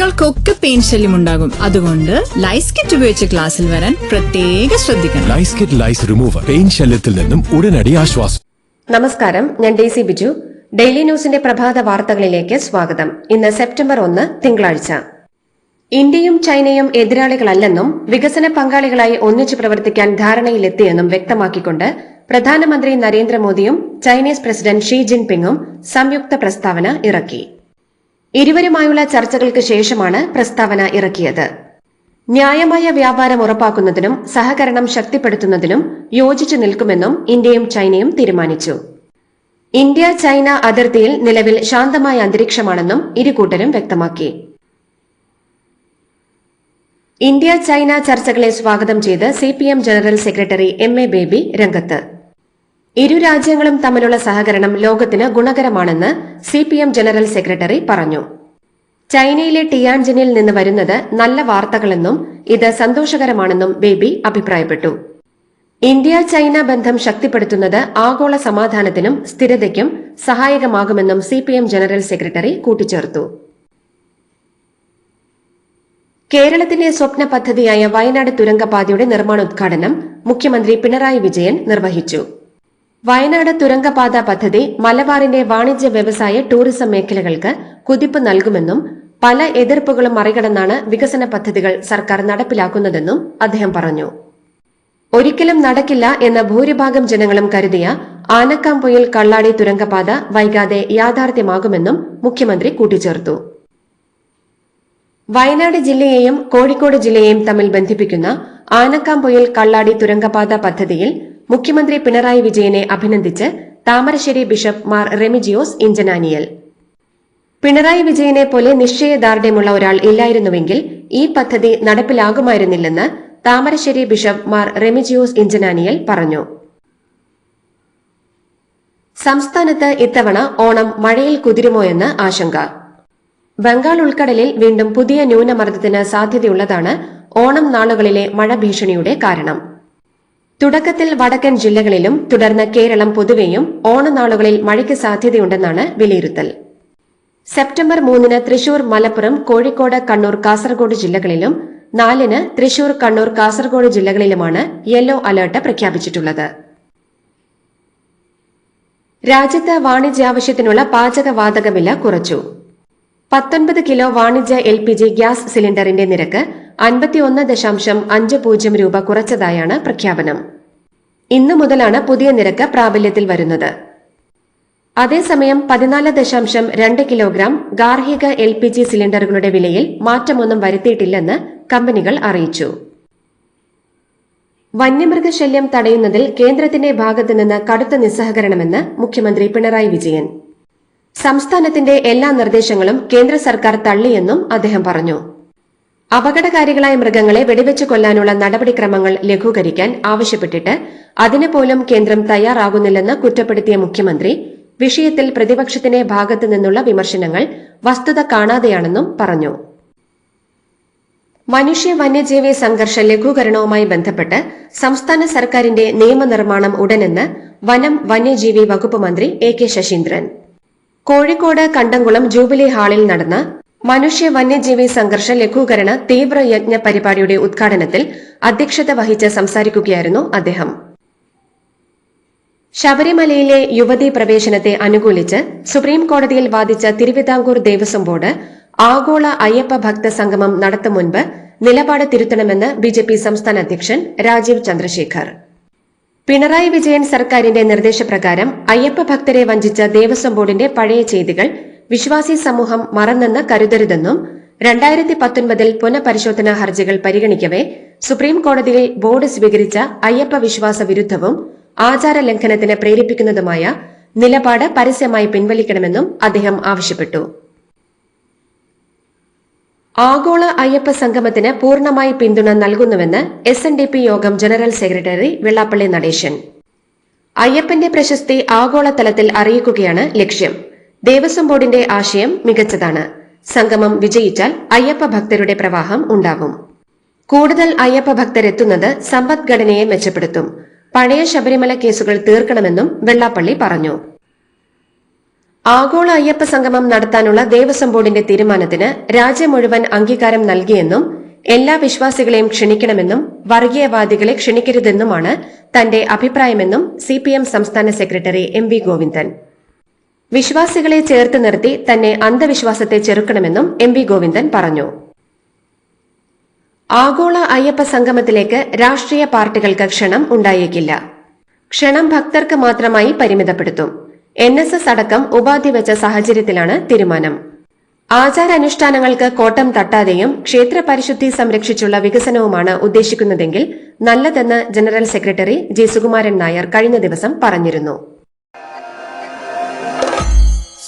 കുട്ടികൾക്കൊക്കെ പെയിൻ ശല്യം ഉണ്ടാകും. അതുകൊണ്ട് ലൈസ് കിറ്റ് ഉപയോഗിച്ച് ക്ലാസ്സിൽ വരാൻ പ്രത്യേക ശ്രദ്ധിക്കണം. ലൈസ് കിറ്റ് ലൈസ് റിമൂവർ പെയിൻ ശല്യത്തിൽ നിന്നും ഉടനടി ആശ്വാസം. നമസ്കാരം ഞാൻ ഡെയ്സി ബിജു. ഡെയിലി ന്യൂസിന്റെ പ്രഭാത വാർത്തകളിലേക്ക് സ്വാഗതം. ഇന്ന് സെപ്റ്റംബർ ഒന്ന് തിങ്കളാഴ്ച. ഇന്ത്യയും ചൈനയും എതിരാളികളല്ലെന്നും വികസന പങ്കാളികളായി ഒന്നിച്ചു പ്രവർത്തിക്കാൻ ധാരണയിലെത്തിയെന്നും വ്യക്തമാക്കിക്കൊണ്ട് പ്രധാനമന്ത്രി നരേന്ദ്രമോദിയും ചൈനീസ് പ്രസിഡന്റ് ഷി ജിൻപിങ്ങും സംയുക്ത പ്രസ്താവന ഇറക്കി. ഇരുവരുമായുള്ള ചർച്ചകൾക്ക് ശേഷമാണ് പ്രസ്താവന ഇറക്കിയത്. ന്യായമായ വ്യാപാരം ഉറപ്പാക്കുന്നതിനും സഹകരണം ശക്തിപ്പെടുത്തുന്നതിനും യോജിച്ചു നിൽക്കുമെന്നും ഇന്ത്യയും ചൈനയും തീരുമാനിച്ചു. ഇന്ത്യ ചൈന അതിർത്തിയിൽ നിലവിൽ ശാന്തമായ അന്തരീക്ഷമാണെന്നും ഇരുകൂട്ടരും വ്യക്തമാക്കി. ഇന്ത്യ ചൈന ചർച്ചകളെ സ്വാഗതം ചെയ്ത് C P M general secretary M A Baby രംഗത്ത്. ഇരു രാജ്യങ്ങളും തമ്മിലുള്ള സഹകരണം ലോകത്തിന് ഗുണകരമാണെന്ന് C P M general secretary പറഞ്ഞു. ചൈനയിലെ ടിയാൻജിനിൽ നിന്ന് വരുന്നത് നല്ല വാർത്തകളെന്നും ഇത് സന്തോഷകരമാണെന്നും ബേബി അഭിപ്രായപ്പെട്ടു. ഇന്ത്യ ചൈന ബന്ധം ശക്തിപ്പെടുത്തുന്നത് ആഗോള സമാധാനത്തിനും സ്ഥിരതയ്ക്കും സഹായകമാകുമെന്നും സിപിഎം ജനറൽ സെക്രട്ടറി കൂട്ടിച്ചേർത്തു. കേരളത്തിന്റെ സ്വപ്ന പദ്ധതിയായ വയനാട് തുരങ്കപാതയുടെ നിർമ്മാണോദ്ഘാടനം മുഖ്യമന്ത്രി പിണറായി വിജയൻ നിർവഹിച്ചു. വയനാട് തുരങ്കപാത പദ്ധതി മലബാറിന്റെ വാണിജ്യ വ്യവസായ ടൂറിസം മേഖലകൾക്ക് കുതിപ്പ് നൽകുമെന്നും പല എതിർപ്പുകളും മറികടന്നാണ് വികസന പദ്ധതികൾ സർക്കാർ നടപ്പിലാക്കുന്നതെന്നും അദ്ദേഹം പറഞ്ഞു. ഒരിക്കലും നടക്കില്ല എന്ന ഭൂരിഭാഗം ജനങ്ങളും കരുതിയ ആനക്കാംപൊയിൽ കള്ളാടി തുരങ്കപാത വൈകാതെ യാഥാർത്ഥ്യമാകുമെന്നും മുഖ്യമന്ത്രി കൂട്ടിച്ചേർത്തു. വയനാട് ജില്ലയെയും കോഴിക്കോട് ജില്ലയെയും തമ്മിൽ ബന്ധിപ്പിക്കുന്ന ആനക്കാംപൊയിൽ കള്ളാടി തുരങ്കപാത പദ്ധതിയിൽ മുഖ്യമന്ത്രി പിണറായി വിജയനെ അഭിനന്ദിച്ച് താമരശ്ശേരി ബിഷപ്പ് മാർ റെമിജിയോസ് ഇഞ്ചനാനിയൽ. പിണറായി വിജയനെ പോലെ നിശ്ചയദാർഢ്യമുള്ള ഒരാൾ ഇല്ലായിരുന്നുവെങ്കിൽ ഈ പദ്ധതി നടപ്പിലാകുമായിരുന്നില്ലെന്ന് താമരശ്ശേരി ബിഷപ്പ് മാർ റെമിജിയോസ് ഇഞ്ചനാനിയൽ പറഞ്ഞു. സംസ്ഥാനത്ത് ഇത്തവണ ഓണം മഴയിൽ കുതിരുമോയെന്ന് ആശങ്ക. ബംഗാൾ ഉൾക്കടലിൽ വീണ്ടും പുതിയ ന്യൂനമർദ്ദത്തിന് സാധ്യതയുള്ളതാണ് ഓണം നാളുകളിലെ മഴ ഭീഷണിയുടെ കാരണം. തുടക്കത്തിൽ വടക്കൻ ജില്ലകളിലും തുടർന്ന് കേരളം പൊതുവെയും ഓണനാളുകളിൽ മഴയ്ക്ക് സാധ്യതയുണ്ടെന്നാണ് വിലയിരുത്തൽ. സെപ്റ്റംബർ മൂന്നിന് തൃശൂർ മലപ്പുറം കോഴിക്കോട് കണ്ണൂർ കാസർഗോഡ് ജില്ലകളിലും നാലിന് തൃശൂർ കണ്ണൂർ കാസർഗോഡ് ജില്ലകളിലുമാണ് യെല്ലോ അലർട്ട് പ്രഖ്യാപിച്ചിട്ടുള്ളത്. രാജ്യത്ത് വാണിജ്യാവശ്യത്തിനുള്ള പാചകവാതക വില കുറച്ചു. പത്തൊൻപത് കിലോ വാണിജ്യ എൽ പി ജി ഗ്യാസ് സിലിണ്ടറിന്റെ നിരക്ക് അൻപത്തിയൊന്ന് ദശാംശം അഞ്ച് പൂജ്യം രൂപ കുറച്ചതായാണ് പ്രഖ്യാപനം. ഇന്നു മുതലാണ് പുതിയ നിരക്ക് പ്രാബല്യത്തിൽ വരുന്നത്. അതേസമയം പതിനാല് ദശാംശം രണ്ട് കിലോഗ്രാം ഗാർഹിക എൽ പി ജി സിലിണ്ടറുകളുടെ വിലയിൽ മാറ്റമൊന്നും വരുത്തിയിട്ടില്ലെന്ന് കമ്പനികൾ അറിയിച്ചു. വന്യമൃഗശല്യം തടയുന്നതിൽ കേന്ദ്രത്തിന്റെ ഭാഗത്തുനിന്ന് കടുത്ത നിസ്സഹകരണമെന്ന് മുഖ്യമന്ത്രി പിണറായി വിജയൻ. സംസ്ഥാനത്തിന്റെ എല്ലാ നിർദ്ദേശങ്ങളും കേന്ദ്ര സർക്കാർ തള്ളിയെന്നും അദ്ദേഹം പറഞ്ഞു. അപകടകാരികളായ മൃഗങ്ങളെ വെടിവെച്ച് കൊല്ലാനുള്ള നടപടിക്രമങ്ങൾ ലഘൂകരിക്കാൻ ആവശ്യപ്പെട്ടിട്ട് അതിന് പോലും കേന്ദ്രം തയ്യാറാകുന്നില്ലെന്ന് കുറ്റപ്പെടുത്തിയ മുഖ്യമന്ത്രി വിഷയത്തിൽ പ്രതിപക്ഷത്തിന്റെ ഭാഗത്തു നിന്നുള്ള വിമർശനങ്ങൾ വസ്തുത കാണാതെയാണെന്നും പറഞ്ഞു. മനുഷ്യ വന്യജീവി സംഘർഷ ലഘൂകരണവുമായി ബന്ധപ്പെട്ട് സംസ്ഥാന സർക്കാരിന്റെ നിയമനിർമ്മാണം ഉടനെന്ന് വനം വന്യജീവി വകുപ്പ് മന്ത്രി A K Saseendran. Kozhikode Kandamkulam jubilee ഹാളിൽ നടന്ന മനുഷ്യ വന്യജീവി സംഘർഷ ലഘൂകരണ തീവ്രയജ്ഞ പരിപാടിയുടെ ഉദ്ഘാടനത്തിൽ അധ്യക്ഷത വഹിച്ച് സംസാരിക്കുകയായിരുന്നു അദ്ദേഹം. ശബരിമലയിലെ യുവതീ പ്രവേശനത്തെ അനുകൂലിച്ച് സുപ്രീം കോടതിയിൽ വാദിച്ച തിരുവിതാംകൂർ ദേവസ്വം ബോർഡ് ആഗോള അയ്യപ്പ ഭക്ത സംഗമം നടത്തും മുൻപ് നിലപാട് തിരുത്തണമെന്ന് ബിജെപി സംസ്ഥാന അധ്യക്ഷൻ രാജീവ് ചന്ദ്രശേഖർ. പിണറായി വിജയൻ സർക്കാരിന്റെ നിർദ്ദേശപ്രകാരം അയ്യപ്പ ഭക്തരെ വഞ്ചിച്ച ദേവസ്വം ബോർഡിന്റെ പഴയ ചെയ്തികൾ വിശ്വാസി സമൂഹം മറന്നെന്ന് കരുതരുതെന്നും രണ്ടായിരത്തി പത്തൊൻപതിൽ പുനഃപരിശോധനാ ഹർജികൾ പരിഗണിക്കവേ സുപ്രീം കോടതിയിൽ ബോർഡ് സ്വീകരിച്ച അയ്യപ്പ വിശ്വാസ വിരുദ്ധവും ആചാര ലംഘനത്തിന് പ്രേരിപ്പിക്കുന്നതുമായ നിലപാട് പരസ്യമായി പിൻവലിക്കണമെന്നും അദ്ദേഹം ആവശ്യപ്പെട്ടു ആഗോള അയ്യപ്പ സംഗമത്തിന് പൂർണമായി പിന്തുണ നൽകുന്നുവെന്ന് S N D P Yogam general secretary Vellappally Natesan. അയ്യപ്പന്റെ പ്രശസ്തി ആഗോളതലത്തിൽ അറിയിക്കുകയാണ് ലക്ഷ്യം. ദേവസ്വം ബോർഡിന്റെ ആശയം മികച്ചതാണ്. സംഗമം വിജയിച്ചാൽ അയ്യപ്പ ഭക്തരുടെ പ്രവാഹം ഉണ്ടാകും. കൂടുതൽ അയ്യപ്പ ഭക്തരെത്തുന്നത് സമ്പദ്ഘടനയെ മെച്ചപ്പെടുത്തും. പഴയ ശബരിമല കേസുകൾ തീർക്കണമെന്നും വെള്ളാപ്പള്ളി പറഞ്ഞു. ആഗോള അയ്യപ്പ സംഗമം നടത്താനുള്ള ദേവസ്വം ബോർഡിന്റെ തീരുമാനത്തിന് രാജ്യം മുഴുവൻ അംഗീകാരം നൽകിയെന്നും എല്ലാ വിശ്വാസികളെയും ക്ഷണിക്കണമെന്നും വർഗീയവാദികളെ ക്ഷണിക്കരുതെന്നുമാണ് തന്റെ അഭിപ്രായമെന്നും സി പി എം സംസ്ഥാന സെക്രട്ടറി എം വി ഗോവിന്ദൻ. വിശ്വാസികളെ ചേർത്ത് നിർത്തി തന്നെ അന്ധവിശ്വാസത്തെ ചെറുക്കണമെന്നും എം വി ഗോവിന്ദൻ പറഞ്ഞു. ആഗോള അയ്യപ്പ സംഗമത്തിലേക്ക് രാഷ്ട്രീയ പാർട്ടികൾക്ക് ക്ഷണം ഉണ്ടായേക്കില്ല. ക്ഷണം ഭക്തർക്ക് മാത്രമായി പരിമിതപ്പെടുത്തും. എൻ എസ് എസ് അടക്കം ഉപാധി വെച്ച സാഹചര്യത്തിലാണ് തീരുമാനം. ആചാരാനുഷ്ഠാനങ്ങൾക്ക് കോട്ടം തട്ടാതെയും ക്ഷേത്ര പരിശുദ്ധി സംരക്ഷിച്ചുള്ള വികസനവുമാണ് ഉദ്ദേശിക്കുന്നതെങ്കിൽ നല്ലതെന്ന് general secretary G Sukumaran Nair കഴിഞ്ഞ ദിവസം പറഞ്ഞിരുന്നു.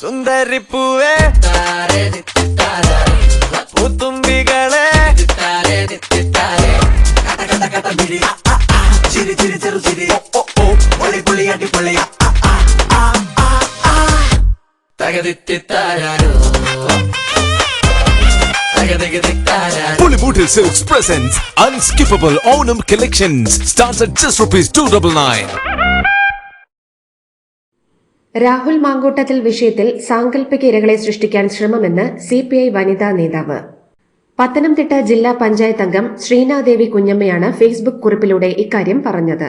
സുന്ദരിപ്പൂവേ പൂത്തുമ്പികളെ പൊളി തകതികതിത്താരോ Pulimutil Silks presents Unskippable Onam Collections. Starts at just rupees 299. Rahul Mamkootathil വിഷയത്തിൽ സാങ്കല്പിക ഇരകളെ സൃഷ്ടിക്കാൻ ശ്രമമെന്ന് സിപിഐ വനിതാ നേതാവ്. പത്തനംതിട്ട ജില്ലാ പഞ്ചായത്ത് അംഗം ശ്രീനാദേവി കുഞ്ഞമ്മയാണ് ഫേസ്ബുക്ക് കുറിപ്പിലൂടെ ഇക്കാര്യം പറഞ്ഞത്.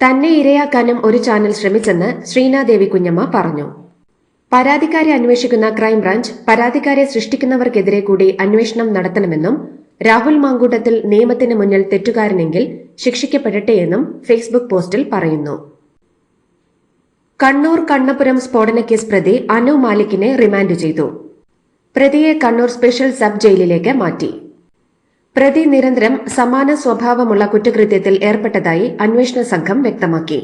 തന്നെ ഇരയാക്കാനും ഒരു ചാനൽ ശ്രമിച്ചെന്ന് ശ്രീനാദേവി കുഞ്ഞമ്മ പറഞ്ഞു. പരാതിക്കാരെ അന്വേഷിക്കുന്ന ക്രൈംബ്രാഞ്ച് പരാതിക്കാരെ സൃഷ്ടിക്കുന്നവർക്കെതിരെ കൂടി അന്വേഷണം നടത്തണമെന്നും രാഹുൽ മാങ്കൂട്ടത്തിൽ നിയമത്തിന് മുന്നിൽ തെറ്റുകാരനെങ്കിൽ ശിക്ഷിക്കപ്പെടട്ടെയെന്നും ഫേസ്ബുക്ക് പോസ്റ്റിൽ പറയുന്നു. കണ്ണൂർ കണ്ണപുരം സ്ഫോടനക്കേസ് പ്രതി അനു മാലിക്കിനെ റിമാൻഡ് ചെയ്തു. പ്രതിയെ കണ്ണൂർ സ്പെഷ്യൽ സബ് ജയിലിലേക്ക് മാറ്റി. പ്രതി നിരന്തരം സമാന സ്വഭാവമുള്ള കുറ്റകൃത്യത്തിൽ ഏർപ്പെട്ടതായി അന്വേഷണ സംഘം വ്യക്തമാക്കി.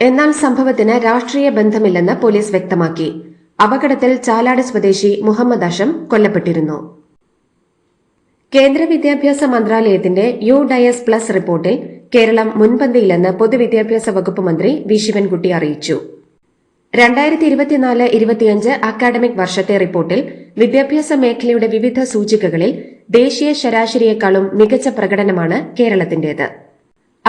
എന്നാൽ സംഭവത്തിന് രാഷ്ട്രീയ ബന്ധമില്ലെന്ന് പോലീസ് വ്യക്തമാക്കി. അപകടത്തിൽ ചാലാട് സ്വദേശി മുഹമ്മദ് അഷം കൊല്ലപ്പെട്ടിരുന്നു. കേന്ദ്ര വിദ്യാഭ്യാസ മന്ത്രാലയത്തിന്റെ യു ഡയസ് പ്ലസ് റിപ്പോർട്ടിൽ കേരളം മുൻപന്തിയിലെന്ന് പൊതുവിദ്യാഭ്യാസ വകുപ്പ് മന്ത്രി വി ശിവൻകുട്ടി അറിയിച്ചു. അക്കാഡമിക് വർഷത്തെ റിപ്പോർട്ടിൽ വിദ്യാഭ്യാസ മേഖലയുടെ വിവിധ സൂചികകളിൽ ദേശീയ ശരാശരിയേക്കാളും മികച്ച പ്രകടനമാണ് കേരളത്തിന്റേത്.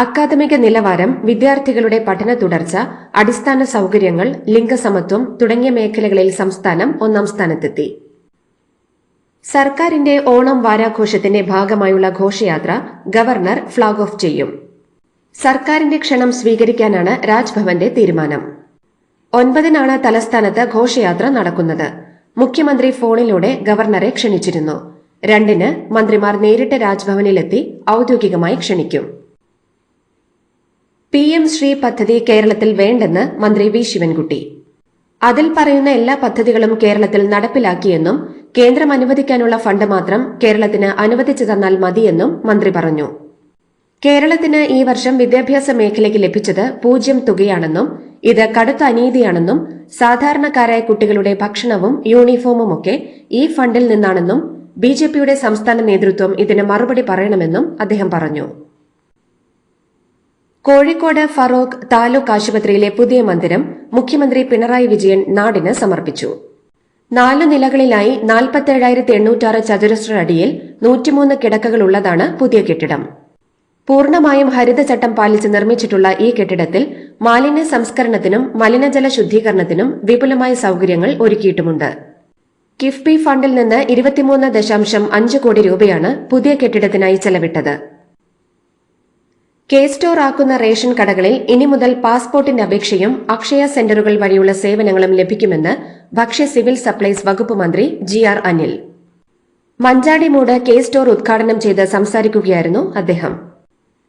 അക്കാദമിക നിലവാരം വിദ്യാർത്ഥികളുടെ പഠന തുടർച്ച അടിസ്ഥാന സൗകര്യങ്ങൾ ലിംഗസമത്വം തുടങ്ങിയ മേഖലകളിൽ സംസ്ഥാനം ഒന്നാം സ്ഥാനത്തെത്തി. സർക്കാരിന്റെ ഓണം വാരാഘോഷത്തിന്റെ ഭാഗമായുള്ള ഘോഷയാത്ര ഗവർണർ ഫ്ളാഗ് ഓഫ് ചെയ്യും. സർക്കാരിന്റെ ക്ഷണം സ്വീകരിക്കാനാണ് രാജ്ഭവന്റെ തീരുമാനം. ഒൻപതിനാണ് തലസ്ഥാനത്ത് ഘോഷയാത്ര നടക്കുന്നത്. മുഖ്യമന്ത്രി ഫോണിലൂടെ ഗവർണറെ ക്ഷണിച്ചിരുന്നു. രണ്ടിന് മന്ത്രിമാർ നേരിട്ട് രാജ്ഭവനിലെത്തി ഔദ്യോഗികമായി ക്ഷണിക്കും. പി എം ശ്രീ പദ്ധതി കേരളത്തിൽ വേണ്ടെന്ന് മന്ത്രി വി ശിവൻകുട്ടി. അതിൽ പറയുന്ന എല്ലാ പദ്ധതികളും കേരളത്തിൽ നടപ്പിലാക്കിയെന്നും കേന്ദ്രം അനുവദിക്കാനുള്ള ഫണ്ട് മാത്രം കേരളത്തിന് അനുവദിച്ചു തന്നാൽ മതിയെന്നും മന്ത്രി പറഞ്ഞു. കേരളത്തിന് ഈ വർഷം വിദ്യാഭ്യാസ മേഖലയ്ക്ക് ലഭിച്ചത് പൂജ്യം തുകയാണെന്നും ഇത് കടുത്ത അനീതിയാണെന്നും സാധാരണക്കാരായ കുട്ടികളുടെ ഭക്ഷണവും യൂണിഫോമും ഒക്കെ ഈ ഫണ്ടിൽ നിന്നാണെന്നും ബിജെപിയുടെ സംസ്ഥാന നേതൃത്വം ഇതിന് മറുപടി പറയണമെന്നും അദ്ദേഹം പറഞ്ഞു. കോഴിക്കോട് ഫറോക്ക് താലൂക്ക് ആശുപത്രിയിലെ പുതിയ മന്ദിരം മുഖ്യമന്ത്രി പിണറായി വിജയൻ നാടിന് സമർപ്പിച്ചു. നാല് നിലകളിലായി നാൽപ്പത്തേഴായിരത്തി എണ്ണൂറ്റാറ് ചതുരശ്ര അടിയിൽ നൂറ്റിമൂന്ന് കിടക്കകളുള്ളതാണ് പുതിയ കെട്ടിടം. പൂർണമായും ഹരിതചട്ടം പാലിച്ച് നിർമ്മിച്ചിട്ടുള്ള ഈ കെട്ടിടത്തിൽ മാലിന്യ സംസ്കരണത്തിനും മലിനജല ശുദ്ധീകരണത്തിനും വിപുലമായ സൌകര്യങ്ങൾ ഒരുക്കിയിട്ടുമുണ്ട്. കിഫ്ബി ഫണ്ടിൽ നിന്ന് ഇരുപത്തിമൂന്ന് ദശാംശം അഞ്ച് കോടി രൂപയാണ് പുതിയ കെട്ടിടത്തിനായി ചെലവിട്ടത്. കെ സ്റ്റോർ ആക്കുന്ന റേഷൻ കടകളിൽ ഇനി മുതൽ പാസ്പോർട്ടിന്റെ അപേക്ഷയും അക്ഷയ സെന്ററുകൾ വഴിയുള്ള സേവനങ്ങളും ലഭിക്കുമെന്ന് ഭക്ഷ്യ സിവിൽ സപ്ലൈസ് വകുപ്പ് മന്ത്രി G R Anil. Manjadimoodu K store ഉദ്ഘാടനം ചെയ്ത് സംസാരിക്കുകയായിരുന്നു അദ്ദേഹം.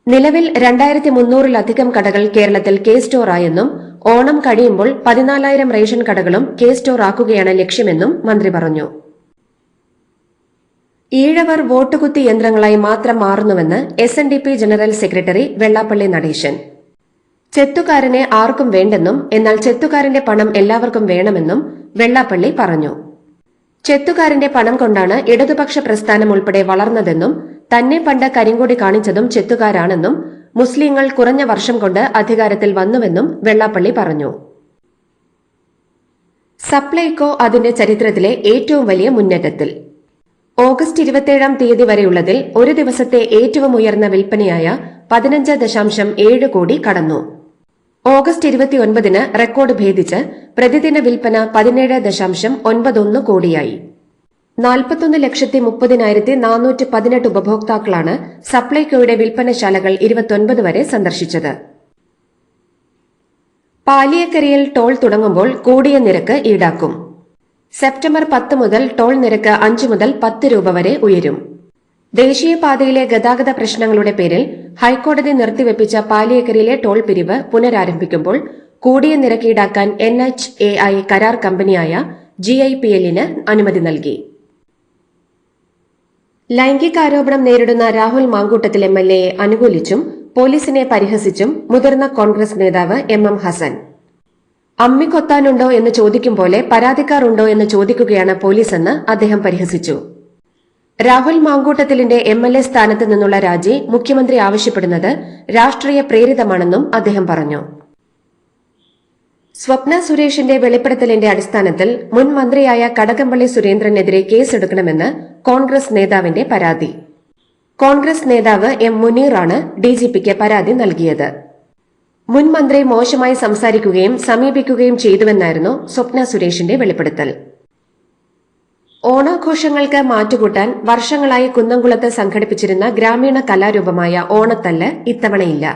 നിലവിൽ രണ്ടായിരത്തി മുന്നൂറിലധികം കടകൾ കേരളത്തിൽ കെ സ്റ്റോറായെന്നും ഓണം കഴിയുമ്പോൾ പതിനാലായിരം റേഷൻ കടകളും കെ സ്റ്റോർ ആക്കുകയാണ് ലക്ഷ്യമെന്നും മന്ത്രി പറഞ്ഞു. ഈഴവർ വോട്ടുകുത്തി യന്ത്രങ്ങളായി മാത്രം മാറുന്നുവെന്ന് S N D P general secretary Vellappally Natesan. ചെത്തുകാരനെ ആർക്കും വേണ്ടെന്നും എന്നാൽ ചെത്തുകാരന്റെ പണം എല്ലാവർക്കും വേണമെന്നും വെള്ളാപ്പള്ളി പറഞ്ഞു. ചെത്തുകാരന്റെ പണം കൊണ്ടാണ് ഇടതുപക്ഷ പ്രസ്ഥാനം ഉൾപ്പെടെ വളർന്നതെന്നും തന്നെ പണ്ട് കരിങ്കൊടി കാണിച്ചതും ചെത്തുകാരാണെന്നും മുസ്ലിങ്ങൾ കുറഞ്ഞ വർഷം കൊണ്ട് അധികാരത്തിൽ വന്നുവെന്നും വെള്ളാപ്പള്ളി പറഞ്ഞു. സപ്ലൈകോ അതിന്റെ ചരിത്രത്തിലെ ഏറ്റവും വലിയ മുന്നേറ്റത്തിൽ. ഓഗസ്റ്റ് ഇരുപത്തിയേഴാം തീയതി വരെയുള്ളതിൽ ഒരു ദിവസത്തെ ഏറ്റവും ഉയർന്ന വിൽപ്പനയായ പതിനഞ്ച് ദശാംശം ഏഴ് കോടി കടന്നു. ഓഗസ്റ്റ് ഇരുപത്തിയൊൻപതിന് റെക്കോർഡ് ഭേദിച്ച് പ്രതിദിന വിൽപ്പന പതിനേഴ് ദശാംശം ഒൻപതൊന്ന് കോടിയായി. നാൽപ്പത്തൊന്ന് ലക്ഷത്തി മുപ്പതിനായിരത്തി നാനൂറ്റി പതിനെട്ട് ഉപഭോക്താക്കളാണ് സപ്ലൈകോയുടെ വിൽപ്പനശാലകൾ ഇരുപത്തൊൻപത് വരെ സന്ദർശിച്ചത്. പാലിയക്കരയിൽ ടോൾ തുടങ്ങുമ്പോൾ കൂടിയ നിരക്ക് ഈടാക്കും. സെപ്റ്റംബർ പത്ത് മുതൽ ടോൾ നിരക്ക് അഞ്ച് മുതൽ പത്ത് രൂപ വരെ ഉയരും. ദേശീയപാതയിലെ ഗതാഗത പ്രശ്നങ്ങളുടെ പേരിൽ ഹൈക്കോടതി നിർത്തിവെപ്പിച്ച പാലിയക്കരയിലെ ടോൾ പിരിവ് പുനരാരംഭിക്കുമ്പോൾ കൂടിയ നിരക്ക് ഈടാക്കാൻ എൻ എച്ച് എ ഐ കരാർ കമ്പനിയായ ജി ഐ പി എല്ലിന് അനുമതി നൽകി. ലൈംഗികാരോപണം നേരിടുന്ന രാഹുൽ മാങ്കൂട്ടത്തിൽ എം എൽ എയെ അനുകൂലിച്ചും പോലീസിനെ പരിഹസിച്ചും മുതിർന്ന കോൺഗ്രസ് നേതാവ് എം എം ഹസൻ. അമ്മിക്കൊത്താനുണ്ടോ എന്ന് ചോദിക്കും പോലെ പരാതിക്കാറുണ്ടോ എന്ന് ചോദിക്കുകയാണ് പോലീസെന്ന് അദ്ദേഹം പരിഹസിച്ചു. രാഹുൽ മാങ്കൂട്ടത്തിലിന്റെ എം എൽ എ സ്ഥാനത്ത് നിന്നുള്ള രാജി മുഖ്യമന്ത്രി ആവശ്യപ്പെടുന്നത് രാഷ്ട്രീയ പ്രേരിതമാണെന്നും അദ്ദേഹം പറഞ്ഞു. സ്വപ്ന സുരേഷിന്റെ വെളിപ്പെടുത്തലിന്റെ അടിസ്ഥാനത്തിൽ മുൻ മന്ത്രിയായ കടകംപള്ളി സുരേന്ദ്രനെതിരെ കേസെടുക്കണമെന്ന് കോൺഗ്രസ് നേതാവിന്റെ പരാതി. കോൺഗ്രസ് നേതാവ് എം മുനീറാണ് ഡിജിപിക്ക് പരാതി നൽകിയത്. മുൻ മന്ത്രി മോശമായി സംസാരിക്കുകയും സമീപിക്കുകയും ചെയ്തുവെന്നായിരുന്നു സ്വപ്ന സുരേഷിന്റെ വെളിപ്പെടുത്തൽ. ഓണാഘോഷങ്ങൾക്ക് മാറ്റുകൂട്ടാൻ വർഷങ്ങളായി കുന്നംകുളത്ത് സംഘടിപ്പിച്ചിരുന്ന ഗ്രാമീണ കലാരൂപമായ ഓണത്തല്ല് ഇത്തവണയില്ല.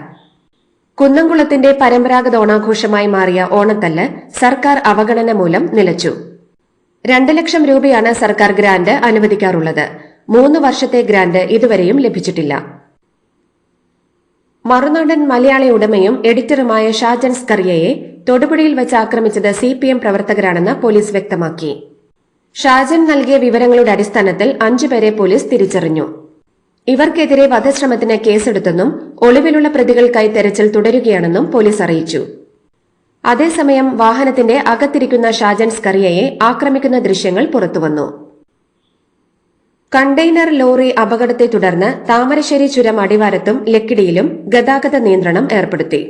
കുന്നംകുളത്തിന്റെ പരമ്പരാഗത ഓണാഘോഷമായി മാറിയ ഓണത്തല്ല് സർക്കാർ അവഗണന മൂലം നിലച്ചു. രണ്ട് ലക്ഷം രൂപയാണ് സർക്കാർ ഗ്രാന്റ് അനുവദിക്കാറുള്ളത്. മൂന്ന് വർഷത്തെ ഗ്രാന്റ് ഇതുവരെയും ലഭിച്ചിട്ടില്ല. മറുനാടൻ മലയാളി ഉടമയും എഡിറ്ററുമായ ഷാജൻ സ്കറിയയെ തൊടുപുഴയിൽ വെച്ച് ആക്രമിച്ചത് സി പി എം പ്രവർത്തകരാണെന്ന് പോലീസ് വ്യക്തമാക്കി. ഷാജൻ നൽകിയ വിവരങ്ങളുടെ അടിസ്ഥാനത്തിൽ അഞ്ചുപേരെ പോലീസ് തിരിച്ചറിഞ്ഞു. ഇവർക്കെതിരെ വധശ്രമത്തിന് കേസെടുത്തെന്നും ഒളിവിലുള്ള പ്രതികൾക്കായി തെരച്ചിൽ തുടരുകയാണെന്നും പോലീസ് അറിയിച്ചു. അതേസമയം വാഹനത്തിന്റെ അകത്തിരിക്കുന്ന ഷാജൻ സ്കറിയയെ ആക്രമിക്കുന്ന ദൃശ്യങ്ങൾ പുറത്തുവന്നു. കണ്ടെയ്നർ ലോറി അപകടത്തെ തുടർന്ന് താമരശ്ശേരി ചുരം അടിവാരത്തും ലക്കിടിയിലും ഗതാഗത നിയന്ത്രണം ഏർപ്പെടുത്തി.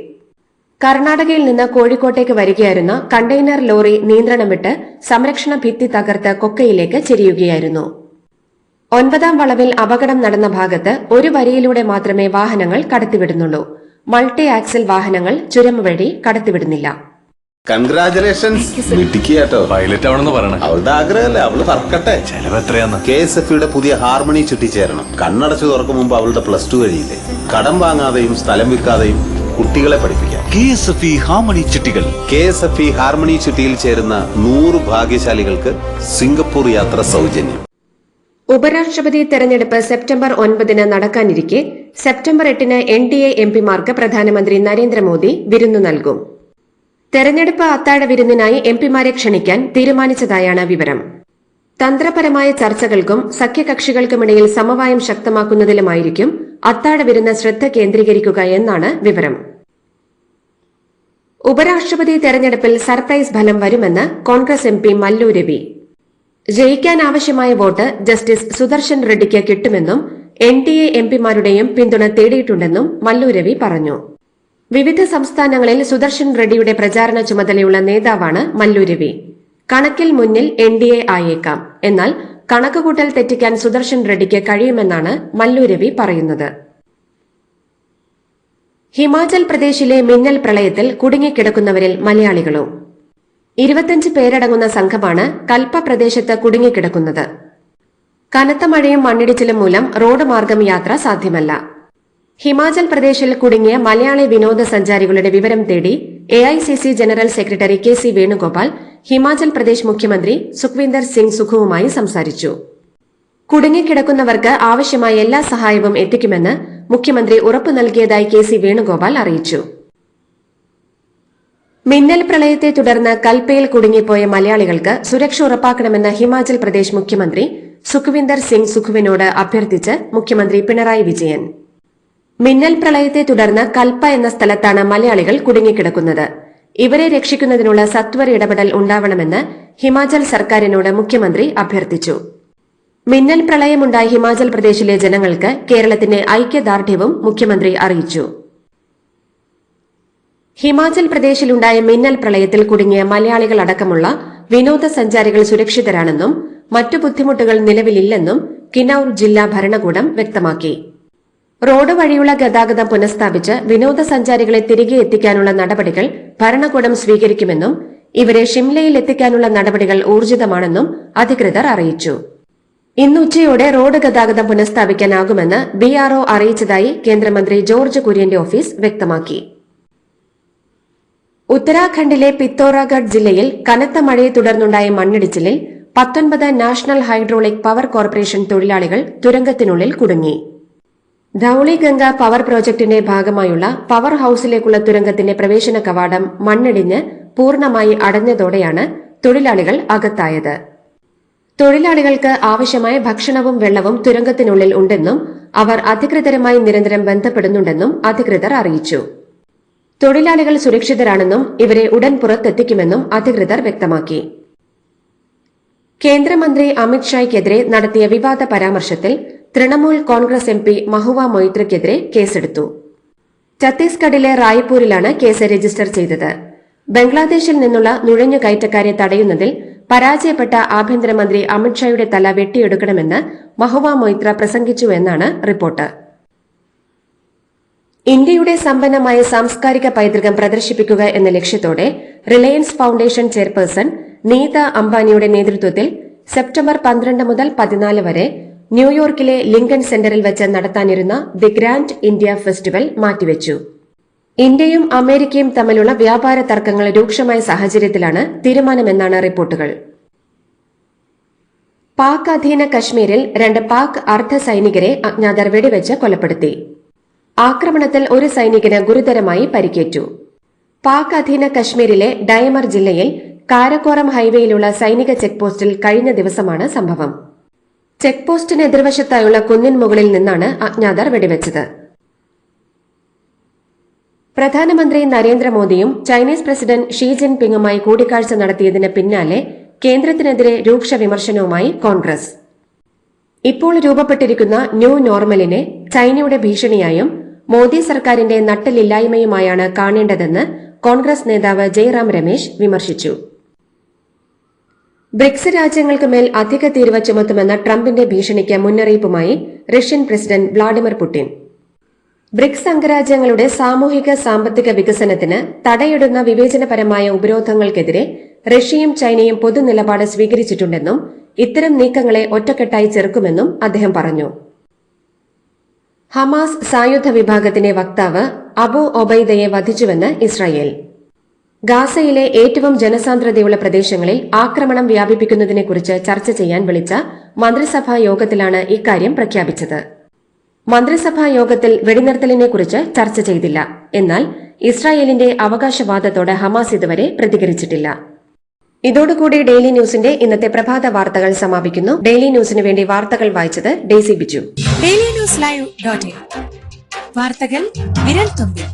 കർണാടകയിൽ നിന്ന് കോഴിക്കോട്ടേക്ക് വരികയായിരുന്ന കണ്ടെയ്നർ ലോറി നിയന്ത്രണം വിട്ട് സംരക്ഷണ ഭിത്തി തകർത്ത് കൊക്കയിലേക്ക് ചെരിയുകയായിരുന്നു. ഒൻപതാം വളവിൽ അപകടം നടന്ന ഭാഗത്ത് ഒരു വരിയിലൂടെ മാത്രമേ വാഹനങ്ങൾ കടത്തിവിടുന്നുള്ളൂ. മൾട്ടി ആക്സൽ വാഹനങ്ങൾ ചുരം വഴി കടത്തിവിടുന്നില്ല. കൺഗ്രാചുലേഷൻസ് മിടുക്കിയാട്ടോ പൈലറ്റ് ആവണമെന്ന് പറയണേ. അവളുടെ ആഗ്രഹമല്ലേ? അവൾ പറക്കട്ടെ ചെലവ് എത്രയാന്ന് കെ എസ് എഫ് യുടെ പുതിയ ഹാർമണി ചുറ്റിച്ചേരണം. കണ്ണടച്ചു തുറക്കും മുമ്പ് അവളുടെ പ്ലസ് ടു കഴിയില്ലേ? കടം വാങ്ങാതെയും സ്ഥലം വിൽക്കാതെയും കുട്ടികളെ പഠിപ്പിക്കാം. K S F E harmony ചിട്ടികൾ K S F E harmony ചുറ്റിയിൽ ചേരുന്ന നൂറ് ഭാഗ്യശാലികൾക്ക് സിംഗപ്പൂർ യാത്ര സൗജന്യം. ഉപരാഷ്ട്രപതി തെരഞ്ഞെടുപ്പ് സെപ്റ്റംബർ ഒൻപതിന് നടക്കാനിരിക്കെ സെപ്റ്റംബർ എട്ടിന് എൻ ഡി എ എംപിമാർക്ക് പ്രധാനമന്ത്രി നരേന്ദ്രമോദി വിരുന്നു നൽകും. തെരഞ്ഞെടുപ്പ് അത്താഴ വിരുന്നിനായി എംപിമാരെ ക്ഷണിക്കാൻ തീരുമാനിച്ചതായാണ് വിവരം. തന്ത്രപരമായ ചർച്ചകൾക്കും സഖ്യകക്ഷികൾക്കുമിടയിൽ സമവായം ശക്തമാക്കുന്നതിലുമായിരിക്കും അത്താഴ വിരുന്ന് ശ്രദ്ധ കേന്ദ്രീകരിക്കുക എന്നാണ് വിവരം. ഉപരാഷ്ട്രപതി തെരഞ്ഞെടുപ്പിൽ സർപ്രൈസ് ഫലം വരുമെന്ന് കോൺഗ്രസ് എംപി മല്ലു രവി. ജയിക്കാനാവശ്യമായ വോട്ട് ജസ്റ്റിസ് സുദർശൻ റെഡ്ഡിക്ക് കിട്ടുമെന്നും എൻ ഡി എ എംപിമാരുടെയും പിന്തുണ തേടിയിട്ടുണ്ടെന്നും മല്ലു രവി പറഞ്ഞു. വിവിധ സംസ്ഥാനങ്ങളിൽ സുദർശൻ റെഡ്ഡിയുടെ പ്രചാരണ ചുമതലയുള്ള നേതാവാണ് മല്ലു രവി. കണക്കിൽ മുന്നിൽ എൻ ഡി എ ആയേക്കാം. എന്നാൽ കണക്കുകൂട്ടൽ തെറ്റിക്കാൻ സുദർശൻ റെഡ്ഡിക്ക് കഴിയുമെന്നാണ് മല്ലുരവി പറയുന്നത്. ഹിമാചൽ പ്രദേശിലെ മിന്നൽ പ്രളയത്തിൽ കുടുങ്ങിക്കിടക്കുന്നവരിൽ മലയാളികളോ. ഇരുപത്തിയഞ്ച് പേരടങ്ങുന്ന സംഘമാണ് കൽപ്പ പ്രദേശത്ത് കുടുങ്ങിക്കിടക്കുന്നത്. കനത്ത മഴയും മണ്ണിടിച്ചിലും മൂലം റോഡ് മാർഗം യാത്ര സാധ്യമല്ല. ഹിമാചൽ പ്രദേശിൽ കുടുങ്ങിയ മലയാളി വിനോദസഞ്ചാരികളുടെ വിവരം തേടി A I C C general secretary K C Venugopal Himachal Pradesh മുഖ്യമന്ത്രി സുഖ്വിന്ദർ സിംഗ് സുഖുവുമായി സംസാരിച്ചു. കുടുങ്ങിക്കിടക്കുന്നവർക്ക് ആവശ്യമായ എല്ലാ സഹായവും എത്തിക്കുമെന്ന് മുഖ്യമന്ത്രി ഉറപ്പു നൽകിയതായി കെ സി വേണുഗോപാൽ അറിയിച്ചു. മിന്നൽ പ്രളയത്തെ തുടർന്ന് കൽപ്പയിൽ കുടുങ്ങിപ്പോയ മലയാളികൾക്ക് സുരക്ഷ ഉറപ്പാക്കണമെന്ന് ഹിമാചൽ പ്രദേശ് മുഖ്യമന്ത്രി സുഖ്വിന്ദർ സിംഗ് സുഖുവിനോട് അഭ്യർത്ഥിച്ച് മുഖ്യമന്ത്രി പിണറായി വിജയൻ. മിന്നൽ പ്രളയത്തെ തുടർന്ന് കൽപ്പ എന്ന സ്ഥലത്താണ് മലയാളികൾ കുടുങ്ങിക്കിടക്കുന്നത്. ഇവരെ രക്ഷിക്കുന്നതിനുള്ള സത്വര ഇടപെടൽ ഉണ്ടാവണമെന്ന് ഹിമാചൽ സർക്കാരിനോട് മുഖ്യമന്ത്രി അഭ്യർത്ഥിച്ചു. മിന്നൽ പ്രളയമുണ്ടായ ഹിമാചൽ പ്രദേശിലെ ജനങ്ങൾക്ക് കേരളത്തിന്റെ ഐക്യദാർഢ്യവും മുഖ്യമന്ത്രി അറിയിച്ചു. ഹിമാചൽ പ്രദേശിലുണ്ടായ മിന്നൽ പ്രളയത്തിൽ കുടുങ്ങിയ മലയാളികൾ അടക്കമുള്ള വിനോദസഞ്ചാരികൾ സുരക്ഷിതരാണെന്നും മറ്റു ബുദ്ധിമുട്ടുകൾ നിലവിലില്ലെന്നും കിനൌർ ജില്ലാ ഭരണകൂടം വ്യക്തമാക്കി. റോഡ് വഴിയുള്ള ഗതാഗതം പുനഃസ്ഥാപിച്ച് വിനോദസഞ്ചാരികളെ തിരികെ എത്തിക്കാനുള്ള നടപടികൾ ഭരണകൂടം സ്വീകരിക്കുമെന്നും ഇവരെ ഷിംലയിൽ എത്തിക്കാനുള്ള നടപടികൾ ഊർജിതമാണെന്നും അധികൃതർ അറിയിച്ചു. ഇന്ന് ഉച്ചയോടെ റോഡ് ഗതാഗതം പുനഃസ്ഥാപിക്കാനാകുമെന്ന് ബി ആർ അറിയിച്ചതായി കേന്ദ്രമന്ത്രി ജോർജ് കുര്യന്റെ ഓഫീസ് വ്യക്തമാക്കി. ഉത്തരാഖണ്ഡിലെ പിത്തോറാഗഡ് ജില്ലയിൽ കനത്ത മഴയെ തുടർന്നുണ്ടായ മണ്ണിടിച്ചിലിൽ പത്തൊൻപത് നാഷണൽ ഹൈഡ്രോളിക് പവർ കോർപ്പറേഷൻ തൊഴിലാളികൾ തുരങ്കത്തിനുള്ളിൽ കുടുങ്ങി. ധൌളി ഗംഗ പവർ പ്രോജക്ടിന്റെ ഭാഗമായുള്ള പവർ ഹൌസിലേക്കുള്ള തുരങ്കത്തിന്റെ പ്രവേശന കവാടം മണ്ണിടിഞ്ഞ് പൂർണമായി അടഞ്ഞതോടെയാണ് തൊഴിലാളികൾ അകത്തായത്. തൊഴിലാളികൾക്ക് ആവശ്യമായ ഭക്ഷണവും വെള്ളവും തുരങ്കത്തിനുള്ളിൽ ഉണ്ടെന്നും അവർ അധികൃതരുമായി നിരന്തരം ബന്ധപ്പെടുന്നുണ്ടെന്നും അധികൃതർ അറിയിച്ചു. തൊഴിലാളികൾ സുരക്ഷിതരാണെന്നും ഇവരെ ഉടൻ പുറത്തെത്തിക്കുമെന്നും അധികൃതർ വ്യക്തമാക്കി. കേന്ദ്രമന്ത്രി അമിത്ഷായ്ക്കെതിരെ നടത്തിയ വിവാദ പരാമർശത്തിൽ Trinamool Congress M P Mahua മൊയ്ത്രയ്ക്കെതിരെ കേസെടുത്തു. ഛത്തീസ്ഗഡിലെ റായ്പൂരിലാണ് കേസ് രജിസ്റ്റർ ചെയ്തത്. ബംഗ്ലാദേശിൽ നിന്നുള്ള നുഴഞ്ഞുകയറ്റക്കാരെ തടയുന്നതിൽ പരാജയപ്പെട്ട ആഭ്യന്തരമന്ത്രി അമിത്ഷായുടെ തല വെട്ടിയെടുക്കണമെന്ന് മഹുവ മൊയ്ത്ര പ്രസംഗിച്ചു എന്നാണ് റിപ്പോർട്ട്. ഇന്ത്യയുടെ സമ്പന്നമായ സാംസ്കാരിക പൈതൃകം പ്രദർശിപ്പിക്കുക എന്ന ലക്ഷ്യത്തോടെ റിലയൻസ് ഫൌണ്ടേഷൻ ചെയർപേഴ്സൺ നീത അംബാനിയുടെ നേതൃത്വത്തിൽ സെപ്റ്റംബർ പന്ത്രണ്ട് മുതൽ പതിനാല് വരെ ന്യൂയോർക്കിലെ ലിങ്കൺ സെന്ററിൽ വെച്ച് നടത്താനിരുന്ന ദി ഗ്രാൻഡ് ഇന്ത്യ ഫെസ്റ്റിവൽ മാറ്റിവെച്ചു. ഇന്ത്യയും അമേരിക്കയും തമ്മിലുള്ള വ്യാപാര തർക്കങ്ങൾ രൂക്ഷമായ സാഹചര്യത്തിലാണ് തീരുമാനമെന്നാണ് റിപ്പോർട്ടുകൾ. പാക് അധീന കശ്മീരിൽ രണ്ട് പാക് അർദ്ധ സൈനികരെ അജ്ഞാതർ വെടിവെച്ച് കൊലപ്പെടുത്തി. ആക്രമണത്തിൽ ഒരു സൈനികന് ഗുരുതരമായി പരിക്കേറ്റു. പാക് അധീന കശ്മീരിലെ ഡയമർ ജില്ലയിൽ കാരക്കോറം ഹൈവേയിലുള്ള സൈനിക ചെക്ക് പോസ്റ്റിൽ കഴിഞ്ഞ ദിവസമാണ് സംഭവം. ചെക്ക് പോസ്റ്റിന് എതിർവശത്തായുള്ള കുന്നിൻ മുകളിൽ നിന്നാണ് അജ്ഞാതർ വെടിവെച്ചത്. പ്രധാനമന്ത്രി നരേന്ദ്രമോദിയും ചൈനീസ് പ്രസിഡന്റ് ഷീ ജിൻപിങ്ങുമായി കൂടിക്കാഴ്ച നടത്തിയതിന് പിന്നാലെ കേന്ദ്രത്തിനെതിരെ രൂക്ഷ വിമർശനവുമായി കോൺഗ്രസ്. ഇപ്പോൾ രൂപപ്പെട്ടിരിക്കുന്ന ന്യൂ നോർമലിനെ ചൈനയുടെ ഭീഷണിയായും മോദി സർക്കാരിന്റെ നട്ടിലില്ലായ്മയുമായാണ് കാണേണ്ടതെന്ന് കോൺഗ്രസ് നേതാവ് ജയറാം രമേശ് വിമർശിച്ചു. ബ്രിക്സ് രാജ്യങ്ങൾക്ക് മേൽ അധിക തീരുവ ചുമത്തുമെന്ന ട്രംപിന്റെ ഭീഷണിക്ക് മുന്നറിയിപ്പുമായി Russian president Vladimir Putin. BRICS അംഗരാജ്യങ്ങളുടെ സാമൂഹിക സാമ്പത്തിക വികസനത്തിന് തടയിടുന്ന വിവേചനപരമായ ഉപരോധങ്ങൾക്കെതിരെ റഷ്യയും ചൈനയും പൊതുനിലപാട് സ്വീകരിച്ചിട്ടുണ്ടെന്നും ഇത്തരം നീക്കങ്ങളെ ഒറ്റക്കെട്ടായി ചെറുക്കുമെന്നും അദ്ദേഹം പറഞ്ഞു. ഹമാസ് സായുധ വിഭാഗത്തിന്റെ വക്താവ് അബു ഒബൈദയെ വധിച്ചുവെന്ന് ഇസ്രായേൽ. ഗാസയിലെ ഏറ്റവും ജനസാന്ദ്രതയുള്ള പ്രദേശങ്ങളിൽ ആക്രമണം വ്യാപിപ്പിക്കുന്നതിനെക്കുറിച്ച് ചർച്ച ചെയ്യാൻ വിളിച്ച മന്ത്രിസഭാ യോഗത്തിലാണ് ഇക്കാര്യം പ്രഖ്യാപിച്ചത്. മന്ത്രിസഭാ യോഗത്തിൽ വെടിനിർത്തലിനെക്കുറിച്ച് ചർച്ച ചെയ്തില്ല. എന്നാൽ ഇസ്രായേലിന്റെ അവകാശവാദത്തോട് ഹമാസ് ഇതുവരെ പ്രതികരിച്ചിട്ടില്ല. ഇതോടുകൂടി ഡെയിലി ന്യൂസിന്റെ ഇന്നത്തെ പ്രഭാത വാർത്തകൾ സമാപിക്കുന്നു. ഡെയിലി ന്യൂസിന് വേണ്ടി വാർത്തകൾ വായിച്ചത് Daisy Biju. Daily news live വാർത്തകൾ വിരൽ തുമ്പിൽ.